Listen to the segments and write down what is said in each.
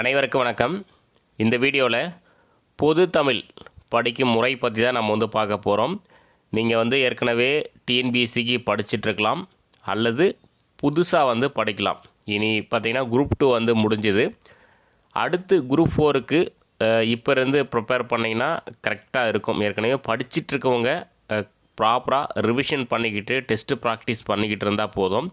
அனைவருக்கும் வணக்கம். இந்த வீடியோவில் பொது தமிழ் படிக்கும் முறை பற்றி தான் நம்ம வந்து பார்க்க போகிறோம் நீங்கள் வந்து ஏற்கனவே டிஎன்பிஎஸ்சிக்கு படிச்சிட்ருக்கலாம் அல்லது புதுசாக வந்து படிக்கலாம். இனி பார்த்தீங்கன்னா குரூப் டூ வந்து முடிஞ்சுது. அடுத்து குரூப் ஃபோருக்கு இப்போ இருந்து ப்ரிப்பேர் பண்ணிங்கன்னா கரெக்டாக இருக்கும். ஏற்கனவே படிச்சிட்டு இருக்கவங்க ப்ராப்பராக ரிவிஷன் பண்ணிக்கிட்டு டெஸ்ட்டு ப்ராக்டிஸ் பண்ணிக்கிட்டு இருந்தால் போதும்.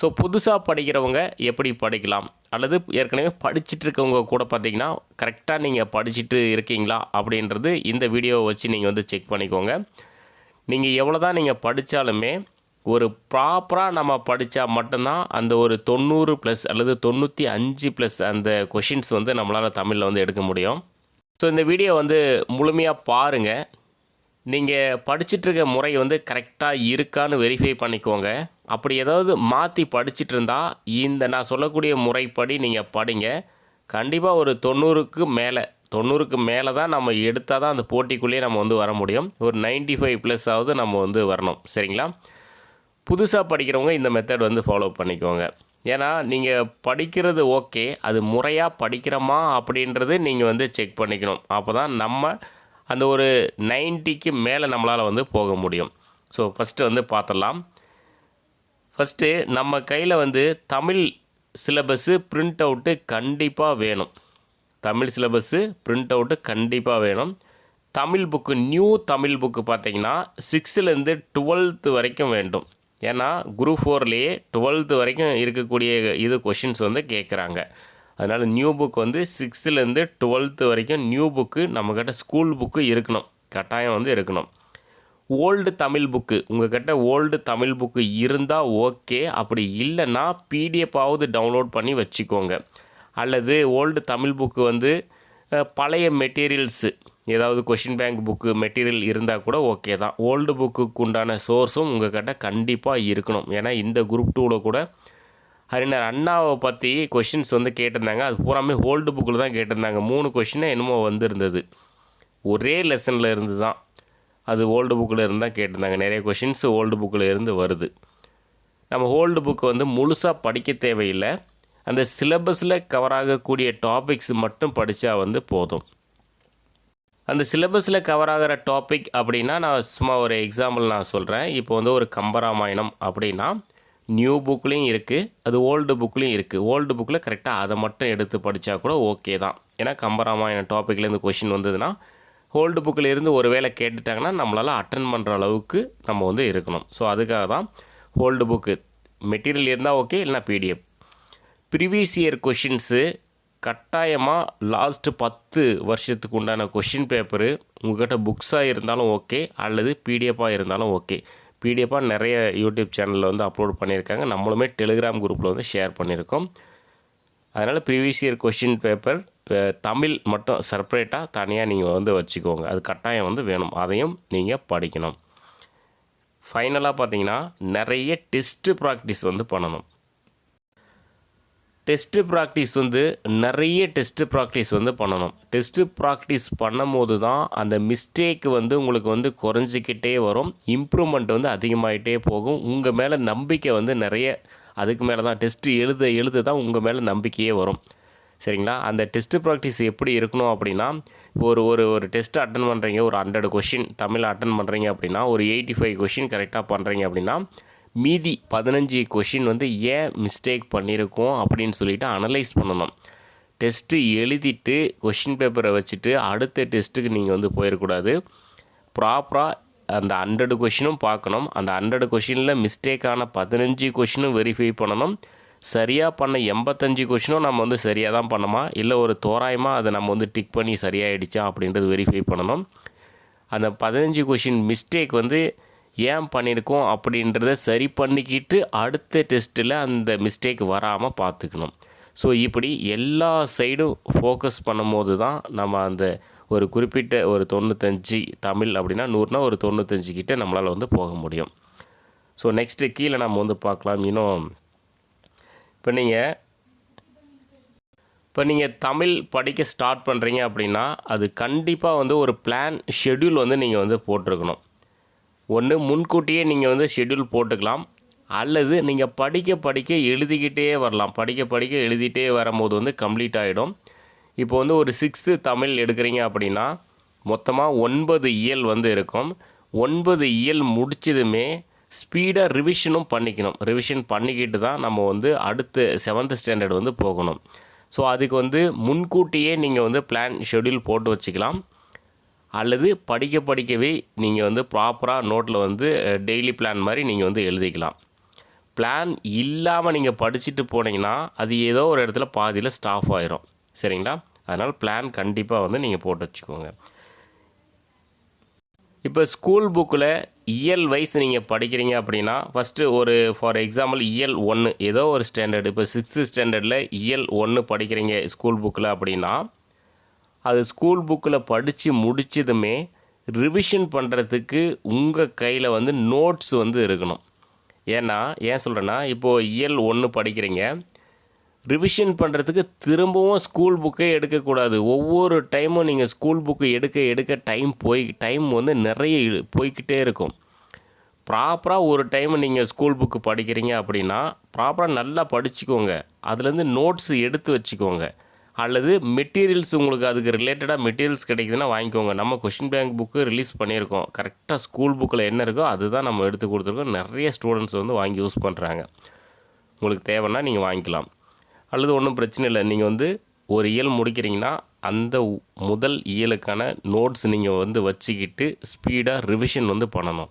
ஸோ புதுசாக படிக்கிறவங்க எப்படி படிக்கலாம்? அல்லது ஏற்கனவே படிச்சுட்டு இருக்கவங்க கூட பார்த்தீங்கன்னா கரெக்டாக நீங்கள் படிச்சுட்டு இருக்கீங்களா? அப்படின்றது இந்த வீடியோவை வச்சு நீங்கள் வந்து செக் பண்ணிக்கோங்க. நீங்கள் எவ்வளோ தான் நீங்கள் படித்தாலுமே ஒரு ப்ராப்பராக நம்ம படித்தா மட்டும்தான் அந்த ஒரு தொண்ணூறு ப்ளஸ் அல்லது தொண்ணூற்றி அஞ்சு ப்ளஸ் அந்த கொஷின்ஸ் வந்து நம்மளால் தமிழில் வந்து எடுக்க முடியும். ஸோ இந்த வீடியோ வந்து முழுமையாக பாருங்கள் நீங்கள் படிச்சுட்டு இருக்க முறை வந்து கரெக்டாக இருக்கான்னு வெரிஃபை பண்ணிக்கோங்க. அப்படி ஏதாவது மாற்றி படிச்சுட்டு இருந்தால் இந்த நான் சொல்லக்கூடிய முறைப்படி நீங்கள் படிங்க. கண்டிப்பாக ஒரு தொண்ணூறுக்கு மேலே தொண்ணூறுக்கு மேலே தான் நம்ம எடுத்தால் தான் அந்த போட்டிக்குள்ளேயே நம்ம வந்து வர முடியும். ஒரு 95 ஃபைவ் ப்ளஸ் ஆகுது நம்ம வந்து வரணும். சரிங்களா? புதுசாக படிக்கிறவங்க இந்த மெத்தட் வந்து ஃபாலோ பண்ணிக்கோங்க. ஏன்னா நீங்கள் படிக்கிறது ஓகே அது முறையாக படிக்கிறோமா அப்படின்றது நீங்கள் வந்து செக் பண்ணிக்கணும். அப்போ தான் நம்ம அந்த ஒரு 90க்கு மேலே நம்மளால் வந்து போக முடியும். ஸோ ஃபஸ்ட்டு வந்து பார்த்துடலாம். ஃபஸ்ட்டு நம்ம கையில் வந்து தமிழ் சிலபஸ்ஸு பிரிண்ட் அவுட்டு கண்டிப்பாக வேணும். தமிழ் சிலபஸ்ஸு பிரிண்ட் அவுட்டு கண்டிப்பாக வேணும். Tamil book new Tamil book பார்த்தீங்கன்னா சிக்ஸ்த்துலேருந்து டுவெல்த்து வரைக்கும் வேண்டும். ஏன்னா குரூப் ஃபோர்லேயே டுவெல்த்து வரைக்கும் இருக்கக்கூடிய இது கொஷின்ஸ் வந்து கேட்குறாங்க அதனால் நியூ புக் வந்து சிக்ஸ்த்துலேருந்து டுவெல்த்து வரைக்கும் நியூ புக்கு நம்மக்கிட்ட ஸ்கூல் புக்கு இருக்கணும். கட்டாயம் வந்து இருக்கணும். Old Tamil book. உங்கள்கிட்ட ஓல்டு தமிழ் புக்கு இருந்தால் ஓகே. அப்படி இல்லைன்னா பிடிஎஃபாவது டவுன்லோட் பண்ணி வச்சுக்கோங்க. அல்லது ஓல்டு தமிழ் புக்கு வந்து பழைய மெட்டீரியல்ஸு ஏதாவது கொஷின் பேங்க் புக்கு மெட்டீரியல் இருந்தால் கூட ஓகே தான். ஓல்டு புக்குக்கு உண்டான சோர்ஸும் உங்கள்கிட்ட கண்டிப்பாக இருக்கணும். ஏன்னா இந்த குரூப் டூவில் கூட அறிஞர் அண்ணாவை பற்றி கொஷின்ஸ் வந்து கேட்டிருந்தாங்க. அது பூராமே ஓல்டு புக்கில் தான் கேட்டிருந்தாங்க. மூணு கொஷினே என்னமோ வந்திருந்தது. ஒரே லெசனில் இருந்து தான் அது ஓல்டு புக்கில் இருந்து தான் கேட்டிருந்தாங்க. நிறைய கொஷின்ஸ் ஓல்டு புக்கில் இருந்து வருது. நம்ம ஓல்டு புக்கு வந்து முழுசாக படிக்க தேவையில்லை. அந்த சிலபஸில் கவர் ஆகக்கூடிய டாபிக்ஸ் மட்டும் படித்தா வந்து போதும். அந்த சிலபஸில் கவர் ஆகிற டாபிக் அப்படின்னா நான் சும்மா ஒரு எக்ஸாம்பிள் நான் சொல்கிறேன் இப்போ வந்து ஒரு கம்பராமாயணம் அப்படின்னா நியூ புக்லேயும் இருக்குது அது ஓல்டு புக்லேயும் இருக்குது ஓல்டு புக்கில் கரெக்டாக அதை மட்டும் எடுத்து படித்தா கூட ஓகே தான். ஏன்னா கம்பராமாயணம் டாப்பிக்லேருந்து கொஷின் வந்ததுன்னா ஓல்டு புக்கில் இருந்து ஒரு வேளை கேட்டுட்டாங்கன்னா நம்மளால் அட்டன் பண்ணுற அளவுக்கு நம்ம வந்து இருக்கணும். ஸோ அதுக்காக தான் ஹோல்டு புக்கு மெட்டீரியல் இருந்தால் ஓகே இல்லைனா பிடிஎஃப் ப்ரீவியஸ் இயர் கொஷின்ஸு கட்டாயமாக லாஸ்ட்டு பத்து வருஷத்துக்கு உண்டான கொஷின் பேப்பரு உங்கள்கிட்ட புக்ஸாக இருந்தாலும் ஓகே அல்லது பிடிஎஃபாக இருந்தாலும் ஓகே பிடிஎஃபாக நிறைய யூடியூப் சேனலில் வந்து அப்லோட் பண்ணியிருக்காங்க. நம்மளுமே டெலிகிராம் குரூப்பில் வந்து ஷேர் பண்ணியிருக்கோம். அதனால் previous year question paper Tamil மட்டும் செப்பரேட்டாக தனியாக நீங்கள் வந்து வச்சுக்கோங்க. அது கட்டாயம் வந்து வேணும். அதையும் நீங்கள் படிக்கணும். ஃபைனலாக பார்த்தீங்கன்னா நிறைய டெஸ்ட்டு ப்ராக்டிஸ் வந்து பண்ணணும். டெஸ்ட்டு ப்ராக்டிஸ் வந்து நிறைய டெஸ்ட்டு ப்ராக்டிஸ் வந்து பண்ணணும். டெஸ்ட்டு ப்ராக்டிஸ் பண்ணும்போது தான் அந்த மிஸ்டேக் வந்து உங்களுக்கு வந்து குறைஞ்சிக்கிட்டே வரும். இம்ப்ரூவ்மெண்ட் வந்து அதிகமாகிட்டே போகும். உங்கள் மேலே நம்பிக்கை வந்து நிறைய அதுக்கு மேலே தான் டெஸ்ட்டு எழுத எழுத தான் உங்கள் மேலே நம்பிக்கையே வரும். சரிங்களா? அந்த டெஸ்ட்டு ப்ராக்டிஸ் எப்படி இருக்கணும் அப்படின்னா ஒரு ஒரு ஒரு டெஸ்ட்டு அட்டன் பண்ணுறீங்க ஒரு ஹண்ட்ரட் கொஷின் தமிழ் அட்டன் பண்ணுறீங்க அப்படின்னா ஒரு எயிட்டி ஃபைவ் கொஷின் கரெக்டாக பண்ணுறீங்க அப்படின்னா மீதி பதினஞ்சு கொஷின் வந்து ஏன் மிஸ்டேக் பண்ணியிருக்கோம் அப்படின்னு சொல்லிவிட்டு அனலைஸ் பண்ணணும். டெஸ்ட்டு எழுதிட்டு கொஷின் பேப்பரை வச்சுட்டு அடுத்த டெஸ்ட்டுக்கு நீங்கள் வந்து போயிடக்கூடாது ப்ராப்பராக அந்த ஹண்ட்ரடு கொஷினும் பார்க்கணும். அந்த ஹண்ட்ரடு கொஷினில் மிஸ்டேக்கான பதினஞ்சு கொஷினும் வெரிஃபை பண்ணணும். சரியாக பண்ண எண்பத்தஞ்சு கொஷினும் நம்ம வந்து சரியாக தான் பண்ணோமா இல்லை ஒரு தோராயமாக அதை நம்ம வந்து டிக் பண்ணி சரியாயிடுச்சா அப்படின்றது வெரிஃபை பண்ணணும். அந்த பதினஞ்சு கொஷின் மிஸ்டேக் வந்து ஏன் பண்ணியிருக்கோம் அப்படின்றத சரி பண்ணிக்கிட்டு அடுத்த டெஸ்ட்டில் அந்த மிஸ்டேக் வராமல் பார்த்துக்கணும். ஸோ இப்படி எல்லா சைடும் ஃபோக்கஸ் பண்ணும்போது தான் நம்ம அந்த ஒரு குறிப்பிட்ட ஒரு தொண்ணூத்தஞ்சு தமிழ் அப்படின்னா நூறுனா ஒரு தொண்ணூத்தஞ்சு கிட்டே நம்மளால் வந்து போக முடியும். ஸோ நெக்ஸ்ட்டு கீழே நம்ம வந்து பார்க்கலாம். இன்னும் இப்போ நீங்கள் இப்போ நீங்கள் தமிழ் படிக்க ஸ்டார்ட் பண்ணுறீங்க அப்படின்னா அது கண்டிப்பாக வந்து ஒரு பிளான் ஷெட்யூல் வந்து நீங்கள் வந்து போட்டிருக்கணும். ஒன்று முன்கூட்டியே நீங்கள் வந்து ஷெட்யூல் போட்டுக்கலாம். அல்லது நீங்கள் படிக்க படிக்க எழுதிக்கிட்டே வரலாம். படிக்க படிக்க எழுதிட்டே வரும்போது வந்து கம்ப்ளீட் ஆகிடும் இப்போ வந்து ஒரு சிக்ஸ்த்து தமிழ் எடுக்கிறீங்க அப்படின்னா மொத்தமாக ஒன்பது இயல் வந்து இருக்கும். ஒன்பது இயல் முடிச்சதுமே ஸ்பீடாக ரிவிஷனும் பண்ணிக்கணும். ரிவிஷன் பண்ணிக்கிட்டு தான் நம்ம வந்து அடுத்து செவன்த் ஸ்டாண்டர்ட் வந்து போகணும். ஸோ அதுக்கு வந்து முன்கூட்டியே நீங்கள் வந்து பிளான் ஷெட்யூல் போட்டு வச்சுக்கலாம். அல்லது படிக்க படிக்கவே நீங்கள் வந்து ப்ராப்பராக நோட்டில் வந்து டெய்லி பிளான் மாதிரி நீங்கள் வந்து எழுதிக்கலாம். பிளான் இல்லாமல் நீங்கள் படிச்சுட்டு போனீங்கன்னா அது ஏதோ ஒரு இடத்துல பாதியில் ஸ்டாஃப் ஆயிரும். சரிங்களா? அதனால் பிளான் கண்டிப்பாக வந்து நீங்கள் போட்டு வச்சுக்கோங்க. இப்போ ஸ்கூல் புக்கில் இயல் வைஸ் நீங்கள் படிக்கிறீங்க அப்படின்னா ஃபஸ்ட்டு ஒரு ஃபார் எக்ஸாம்பிள் இயல் ஒன்று ஏதோ ஒரு ஸ்டாண்டர்டு இப்போ சிக்ஸ்த்து ஸ்டாண்டர்டில் இயல் ஒன்று படிக்கிறீங்க ஸ்கூல் புக்கில் அப்படின்னா அது ஸ்கூல் புக்கில் படித்து முடிச்சதுமே ரிவிஷன் பண்ணுறதுக்கு உங்கள் கையில் வந்து நோட்ஸ் வந்து இருக்கணும். ஏன்னா ஏன் சொல்கிறேன்னா இப்போது இயல் ஒன்று படிக்கிறீங்க ரிவிஷன் பண்ணுறதுக்கு திரும்பவும் ஸ்கூல் புக்கே எடுக்கக்கூடாது. ஒவ்வொரு டைமும் நீங்கள் ஸ்கூல் புக்கு எடுக்க எடுக்க டைம் போய் டைம் வந்து நிறைய போய்கிட்டே இருக்கும். ப்ராப்பராக ஒரு டைம் நீங்கள் ஸ்கூல் புக்கு படிக்கிறீங்க அப்படின்னா ப்ராப்பராக நல்லா படிச்சுக்கோங்க. அதுலேருந்து நோட்ஸ் எடுத்து வச்சுக்கோங்க. அல்லது மெட்டீரியல்ஸ் உங்களுக்கு அதுக்கு ரிலேட்டடாக மெட்டீரியல்ஸ் கிடைக்குதுன்னா வாங்கிக்கோங்க. நம்ம கொஷின் பேங்க் புக்கு ரிலீஸ் பண்ணியிருக்கோம். கரெக்டாக ஸ்கூல் புக்கில் என்ன இருக்கோ அதுதான் நம்ம எடுத்து கொடுத்துருக்கோம். நிறைய ஸ்டூடெண்ட்ஸ் வந்து வாங்கி யூஸ் பண்ணுறாங்க உங்களுக்கு தேவைன்னா நீங்கள் வாங்கிக்கலாம். அல்லது ஒன்றும் பிரச்சனை இல்லை. நீங்கள் வந்து ஒரு இயல் முடிக்கிறீங்கன்னா அந்த முதல் இயலுக்கான நோட்ஸ் நீங்கள் வந்து வச்சுக்கிட்டு ஸ்பீடாக ரிவிஷன் வந்து பண்ணணும்.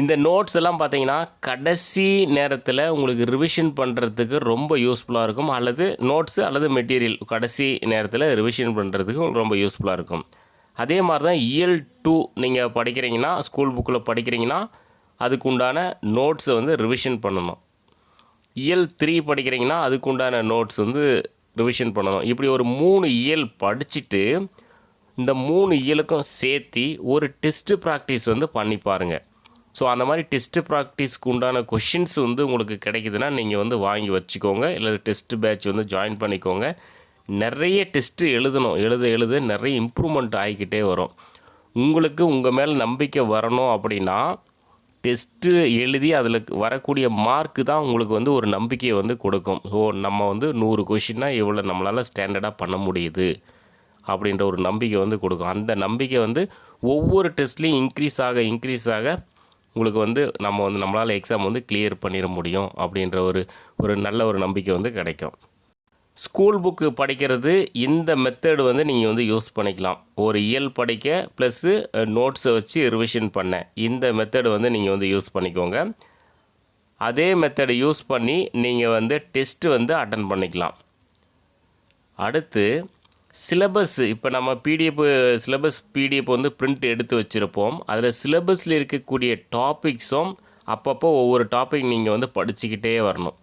இந்த நோட்ஸ் எல்லாம் பார்த்தீங்கன்னா கடைசி நேரத்தில் உங்களுக்கு ரிவிஷன் பண்ணுறதுக்கு ரொம்ப யூஸ்ஃபுல்லாக இருக்கும். அல்லது நோட்ஸு அல்லது மெட்டீரியல் கடைசி நேரத்தில் ரிவிஷன் பண்ணுறதுக்கு ரொம்ப யூஸ்ஃபுல்லாக இருக்கும். அதே மாதிரி தான் இயல் டூ நீங்கள் படிக்கிறீங்கன்னா ஸ்கூல் புக்கில் படிக்கிறீங்கன்னா அதுக்கு உண்டான நோட்ஸை வந்து ரிவிஷன் பண்ணணும். இயல் த்ரீ படிக்கிறீங்கன்னா அதுக்கு உண்டான நோட்ஸ் வந்து ரிவிஷன் பண்ணணும். இப்படி ஒரு மூணு இயல் படிச்சுட்டு இந்த மூணு இயலுக்கும் சேர்த்து ஒரு டெஸ்ட்டு ப்ராக்டிஸ் வந்து பண்ணி பாருங்கள் ஸோ அந்த மாதிரி டெஸ்ட்டு ப்ராக்டிஸ்க்கு உண்டான கொஷின்ஸ் வந்து உங்களுக்கு கிடைக்குதுன்னா நீங்கள் வந்து வாங்கி வச்சுக்கோங்க. இல்லை டெஸ்ட்டு பேட்ச் வந்து ஜாயின் பண்ணிக்கோங்க. நிறைய டெஸ்ட்டு எழுதணும். எழுத எழுத நிறைய இம்ப்ரூவ்மெண்ட் ஆகிக்கிட்டே வரும். உங்களுக்கு உங்கள் மேலே நம்பிக்கை வரணும் அப்படின்னா டெஸ்ட்டு எழுதி அதில் வரக்கூடிய மார்க்கு தான் உங்களுக்கு வந்து ஒரு நம்பிக்கையை வந்து கொடுக்கும். ஓ நம்ம வந்து நூறு கொஷின்னா இவ்வளோ நம்மளால் ஸ்டாண்டர்டாக பண்ண முடியுது அப்படின்ற ஒரு நம்பிக்கை வந்து கொடுக்கும். அந்த நம்பிக்கை வந்து ஒவ்வொரு டெஸ்ட்லேயும் இன்க்ரீஸ் ஆக இன்க்ரீஸ் ஆக உங்களுக்கு வந்து நம்ம வந்து நம்மளால் எக்ஸாம் வந்து கிளியர் பண்ணிட முடியும் அப்படின்ற ஒரு ஒரு நல்ல ஒரு நம்பிக்கை வந்து கிடைக்கும். ஸ்கூல் புக்கு படிக்கிறது இந்த மெத்தடு வந்து நீங்கள் வந்து யூஸ் பண்ணிக்கலாம். ஒரு இயல் படிக்க ப்ளஸ்ஸு நோட்ஸை வச்சு ரிவிஷன் பண்ண. இந்த மெத்தடு வந்து நீங்கள் வந்து யூஸ் பண்ணிக்கோங்க. அதே மெத்தடை யூஸ் பண்ணி நீங்கள் வந்து டெஸ்ட்டு வந்து அட்டன் பண்ணிக்கலாம். அடுத்து சிலபஸ் இப்போ நம்ம பிடிஎஃப் சிலபஸ் பிடிஎஃப் வந்து பிரிண்ட் எடுத்து வச்சுருப்போம். அதில் சிலபஸில் இருக்கக்கூடிய டாபிக்ஸும் அப்பப்போ ஒவ்வொரு டாபிக் நீங்கள் வந்து படிச்சுக்கிட்டே வரணும்.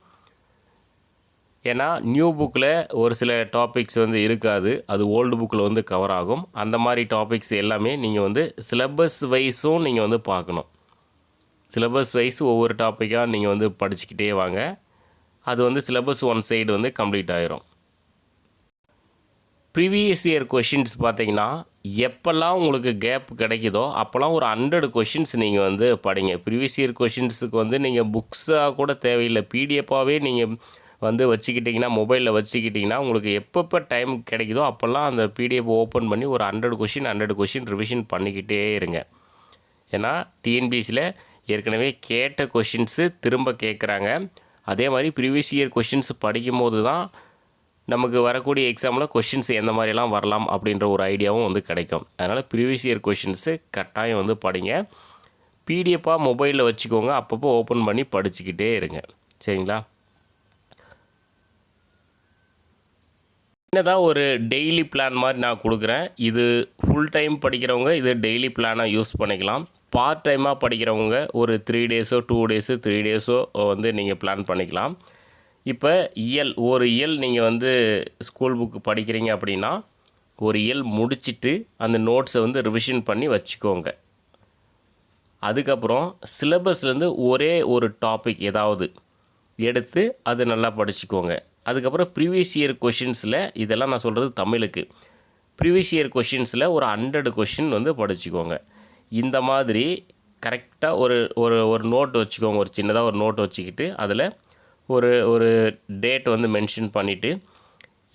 ஏன்னா நியூ புக்கில் ஒரு சில டாபிக்ஸ் வந்து இருக்காது. அது ஓல்டு புக்கில் வந்து கவர் ஆகும். அந்த மாதிரி டாபிக்ஸ் எல்லாமே நீங்கள் வந்து சிலபஸ் வைஸும் நீங்கள் வந்து பார்க்கணும். சிலபஸ் வைஸ் ஒவ்வொரு டாப்பிக்காக நீங்கள் வந்து படிச்சுக்கிட்டே வாங்க. அது வந்து சிலபஸ் ஒன் சைடு வந்து கம்ப்ளீட் ஆயிரும். ப்ரீவியஸ் இயர் கொஷின்ஸ் பார்த்தீங்கன்னா எப்போல்லாம் உங்களுக்கு கேப் கிடைக்குதோ அப்போல்லாம் ஒரு ஹண்ட்ரட் கொஷின்ஸ் நீங்கள் வந்து படிங்க. ப்ரீவியஸ் இயர் கொஷின்ஸுக்கு வந்து நீங்கள் புக்ஸாக கூட தேவையில்லை. பிடிஎஃபாகவே நீங்கள் வந்து வச்சுக்கிட்டிங்கன்னா மொபைலில் வச்சுக்கிட்டிங்கன்னா உங்களுக்கு எப்பப்போ டைம் கிடைக்குதோ அப்போல்லாம் அந்த பிடிஎஃப் ஓப்பன் பண்ணி ஒரு hundred question hundred question revision பண்ணிக்கிட்டே இருங்க. ஏன்னா டிஎன்பிசியில் ஏற்கனவே கேட்ட கொஷின்ஸு திரும்ப கேட்குறாங்க அதே மாதிரி ப்ரீவியஸ் இயர் கொஷின்ஸ் படிக்கும்போது தான் நமக்கு வரக்கூடிய எக்ஸாமில் கொஷின்ஸ் எந்த மாதிரிலாம் வரலாம் அப்படின்ற ஒரு ஐடியாவும் வந்து கிடைக்கும். அதனால் ப்ரீவியஸ் இயர் கொஷின்ஸு கட்டாயம் வந்து படிங்க. பிடிஎஃபாக மொபைலில் வச்சுக்கோங்க. அப்பப்போ ஓப்பன் பண்ணி படிச்சுக்கிட்டே இருங்க. சரிங்களா? என்னதான் ஒரு டெய்லி பிளான் மாதிரி நான் கொடுக்குறேன் இது ஃபுல் டைம் படிக்கிறவங்க இது டெய்லி பிளானாக யூஸ் பண்ணிக்கலாம். பார்ட் டைமாக படிக்கிறவங்க ஒரு த்ரீ டேஸோ டூ டேஸோ த்ரீ டேஸோ வந்து நீங்கள் பிளான் பண்ணிக்கலாம். இப்போ இயல் ஒரு இயல் நீங்கள் வந்து ஸ்கூல் புக்கு படிக்கிறீங்க அப்படின்னா ஒரு இயல் முடிச்சுட்டு அந்த நோட்ஸை வந்து ரிவிஷன் பண்ணி வச்சுக்கோங்க. அதுக்கப்புறம் சிலபஸ்லேருந்து ஒரே ஒரு டாபிக் ஏதாவது எடுத்து அதை நல்லா படிச்சுக்கோங்க. அதுக்கப்புறம் ப்ரீவியஸ் இயர் கொஷின்ஸில் இதெல்லாம் நான் சொல்கிறது தமிழுக்கு. ப்ரீவியஸ் இயர் கொஷின்ஸில் ஒரு ஹண்ட்ரட் கொஷின் வந்து படிச்சுக்கோங்க. இந்த மாதிரி கரெக்டாக ஒரு ஒரு ஒரு நோட் வச்சுக்கோங்க. ஒரு சின்னதாக ஒரு நோட் வச்சுக்கிட்டு அதில் ஒரு ஒரு டேட் வந்து மென்ஷன் பண்ணிவிட்டு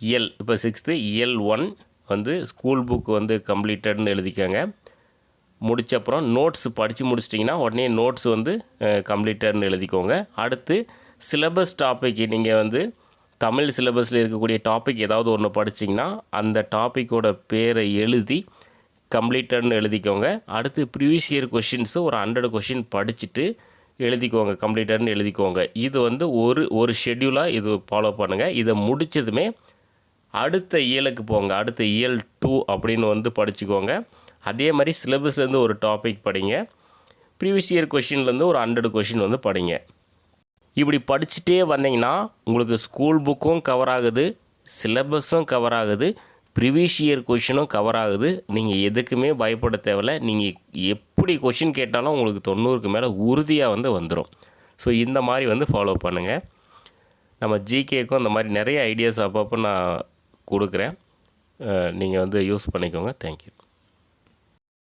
இயல் இப்போ சிக்ஸ்த்து இயல் ஒன் வந்து ஸ்கூல் புக் வந்து கம்ப்ளீட்டட்னு எழுதிக்கோங்க. முடிச்சப்புறம் நோட்ஸ் படித்து முடிச்சிட்டிங்கன்னா உடனே நோட்ஸ் வந்து கம்ப்ளீட்டட்னு எழுதிக்கோங்க. அடுத்து சிலபஸ் டாபிக் நீங்கள் வந்து தமிழ் சிலபஸில் இருக்கக்கூடிய டாபிக் ஏதாவது ஒன்று படிச்சிங்கன்னா அந்த டாப்பிக்கோட பேரை எழுதி கம்ப்ளீட்டட்னு எழுதிக்கோங்க. அடுத்து ப்ரீவியஸ் இயர் கொஷின்ஸு ஒரு ஹண்ட்ரட் கொஷின் படிச்சுட்டு எழுதிக்கோங்க. கம்ப்ளீட்டட்னு எழுதிக்கோங்க. இது வந்து ஒரு ஒரு ஷெட்யூலாக இது ஃபாலோ பண்ணுங்கள் இதை முடித்ததுமே அடுத்த இயலுக்கு போங்க. அடுத்த இயல் டூ அப்படின்னு வந்து படிச்சுக்கோங்க. அதே மாதிரி சிலபஸ்லேருந்து ஒரு டாபிக் படிங்க. ப்ரீவியஸ் இயர் கொஷின்லேருந்து ஒரு ஹண்ட்ரட் கொஷின் வந்து படிங்க. இப்படி படிச்சுட்டே வந்தீங்கன்னா உங்களுக்கு ஸ்கூல் புக்கும் கவர் ஆகுது சிலபஸும் கவர் ஆகுது ப்ரிவியஸ் இயர் கொஷினும் கவர் ஆகுது. நீங்கள் எதுக்குமே பயப்பட தேவையில்ல. நீங்கள் எப்படி கொஷின் கேட்டாலும் உங்களுக்கு தொண்ணூறுக்கு மேலே உறுதியாக வந்து வந்துடும் ஸோ இந்த மாதிரி வந்து ஃபாலோ பண்ணுங்கள் நம்ம ஜிகேக்கும் அந்த மாதிரி நிறைய ஐடியாஸ் அப்பப்போ நான் கொடுக்குறேன். நீங்கள் வந்து யூஸ் பண்ணிக்கோங்க. தேங்க்யூ